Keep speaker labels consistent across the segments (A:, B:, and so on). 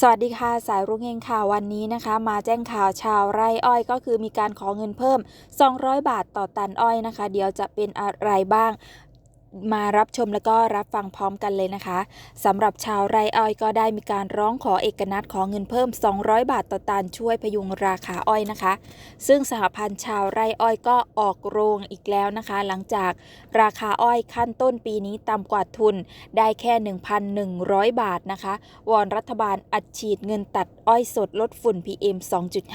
A: สวัสดีค่ะสายรุ่งเฮงค่ะวันนี้นะคะ มาแจ้งข่าวชาวไร่อ้อยก็คือมีการขอเงินเพิ่ม 200 บาทต่อตันอ้อยนะคะ เดี๋ยวจะเป็นอะไรบ้าง มารับชมแล้วก็รับฟังพร้อมกันเลยนะคะสำหรับชาวไร่อ้อยก็ได้มีการร้องขอเอกนัดขอเงินเพิ่ม 200 บาทต่อตันช่วยพยุงราคาอ้อยนะคะ ซึ่งสหพันธ์ชาวไร่อ้อยก็ออกโรงอีกแล้วนะคะ หลังจากราคาอ้อยขั้นต้นปีนี้ต่ำกว่าทุนได้แค่ 1,100 บาทนะคะ วอนรัฐบาลอัดฉีดเงินตัดอ้อยสดลดฝุ่น PM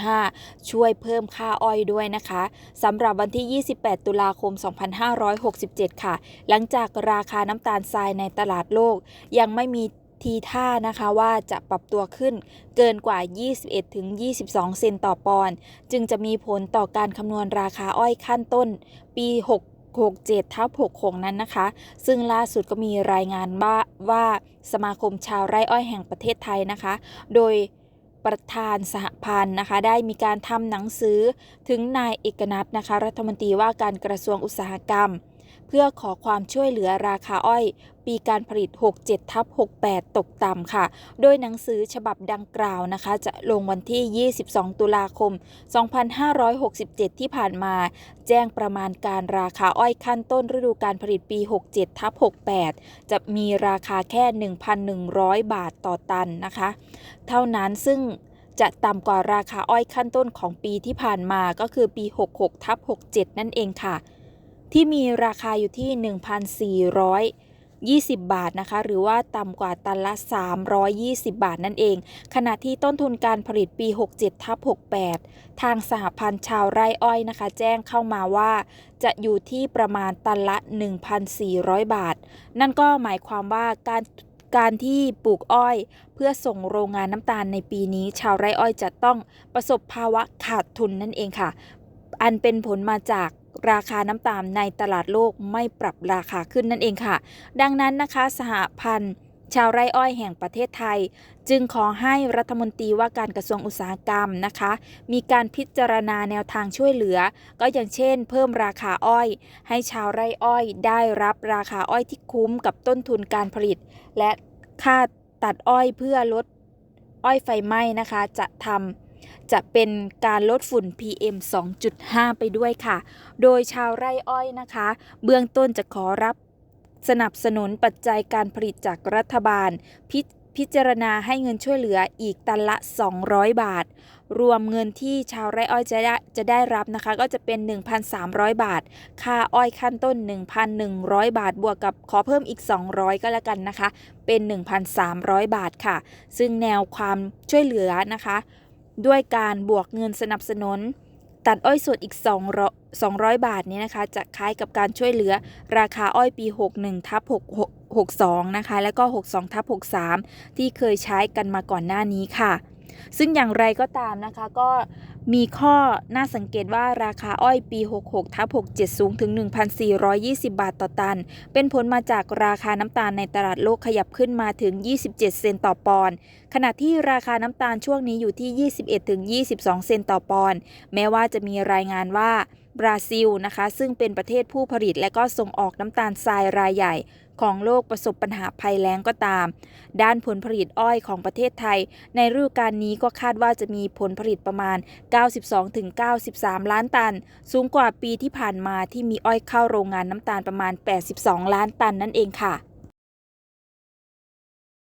A: 2.5 ช่วยเพิ่มค่าอ้อยด้วยนะคะสำหรับวันที่ 28 ตุลาคม 2567 ค่ะ หลังจากราคาน้ำตาลทรายในตลาดโลก ยังไม่มีทีท่านะคะว่าจะปรับตัวขึ้นเกินกว่า 21-22 เซนต์ต่อปอนด์จึงจะมีผลต่อการคำนวณราคาอ้อยขั้นต้น ปี6 67ทับ66 นั้นนะคะ ซึ่งล่าสุดก็มีรายงานว่าว่าสมาคมชาวไร่อ้อยแห่งประเทศไทยนะคะ โดยประธานสหพันธ์นะคะ ได้มีการทำหนังสือถึงนายเอกนัทนะคะ รัฐมนตรีว่าการกระทรวงอุตสาหกรรม เพื่อขอความช่วยเหลือราคาอ้อย ปีการผลิต 67ทับ68 ตกต่ำค่ะ โดยหนังสือฉบับดังกล่าวนะคะ จะลงวันที่ 22 ตุลาคม 2567 ที่ผ่านมา แจ้งประมาณการราคาอ้อยขั้นต้นฤดูการผลิตปี 67ทับ68 จะมีราคาแค่ 1,100 บาทต่อตันนะคะ เท่านั้นซึ่งจะต่ำกว่าราคาอ้อยขั้นต้นของปีที่ผ่านมาก็คือปี 66ทับ67 นั่นเองค่ะ ที่มีราคาอยู่ที่ 1,420 บาทนะคะ หรือว่าต่ำกว่าตันละ 320 บาทนั่นเอง ขณะที่ต้นทุนการผลิตปี 67ทับ68 ทางสหพันธ์ชาวไร่อ้อยนะคะ แจ้งเข้ามาว่า จะอยู่ที่ประมาณตันละ 1,400 บาท นั่นก็หมายความว่าการการที่ปลูกอ้อยเพื่อส่งโรงงานน้ำตาลในปีนี้ ชาวไร่อ้อยจะต้องประสบภาวะขาดทุนนั่นเองค่ะ อันเป็นผลมาจากราคาน้ำตาลในตลาดโลกไม่ปรับราคาขึ้นนั่นเองค่ะ ดังนั้นนะคะสหพันธ์ชาวไร่อ้อยแห่งประเทศไทย จึงขอให้รัฐมนตรีว่าการกระทรวงอุตสาหกรรมนะคะ มีการพิจารณาแนวทางช่วยเหลือ ก็อย่างเช่น เพิ่มราคาอ้อย ให้ชาวไร่อ้อยได้รับราคาอ้อยที่คุ้มกับต้นทุนการผลิต และค่าตัดอ้อยเพื่อลดอ้อยไฟไหม้นะคะ จะทำ จะเป็นการลดฝุ่น PM 2.5 ไปด้วยค่ะ โดยชาวไร่อ้อยนะคะ เบื้องต้นจะขอรับสนับสนุนปัจจัยการผลิตจากรัฐบาลพพิจารณาให้เงินช่วยเหลืออีกตันละ 200 บาท รวมเงินที่ชาวไร่อ้อยจะได้จะได้รับนะคะ ก็จะเป็น 1,300 บาท ค่าอ้อยขั้นต้น 1,100 บาท บวกกับขอเพิ่มอีก 200 ก็แล้วกันนะคะ เป็น 1,300 บาทค่ะ ซึ่งแนวความช่วยเหลือนะคะ ด้วยการบวกเงินสนับสนุน ตัดอ้อยสดอีก 200 200บาทนี้นะคะ จะคล้ายกับการช่วยเหลือราคาอ้อยปี 61ทับ62 นะคะ แล้วก็ 62ทับ63 ที่เคยใช้กันมาก่อนหน้านี้ค่ะ ซึ่งอย่างไรก็ตามนะคะก็มีข้อน่าสังเกตว่าราคาอ้อยปี 66ทับ67 สูงถึง 1,420 บาทต่อตัน เป็นผลมาจากราคาน้ำตาลในตลาดโลกขยับขึ้นมาถึง 27 เซนต์ต่อปอนด์ ขณะที่ราคาน้ำตาลช่วงนี้อยู่ที่ 21-22 เซนต์ต่อปอนด์ แม้ว่าจะมีรายงานว่า บราซิลนะคะ ซึ่งเป็นประเทศผู้ผลิตและก็ส่งออกน้ำตาลทรายรายใหญ่ ของโลกประสบปัญหาภัยแล้งก็ตาม ด้านผลผลิตอ้อยของประเทศไทย ในฤดูกาลนี้ก็คาดว่าจะมีผลผลิตประมาณ 92-93 ล้านตัน สูงกว่าปีที่ผ่านมาที่มีอ้อยเข้าโรงงานน้ำตาลประมาณ 82 ล้านตันนั่นเองค่ะ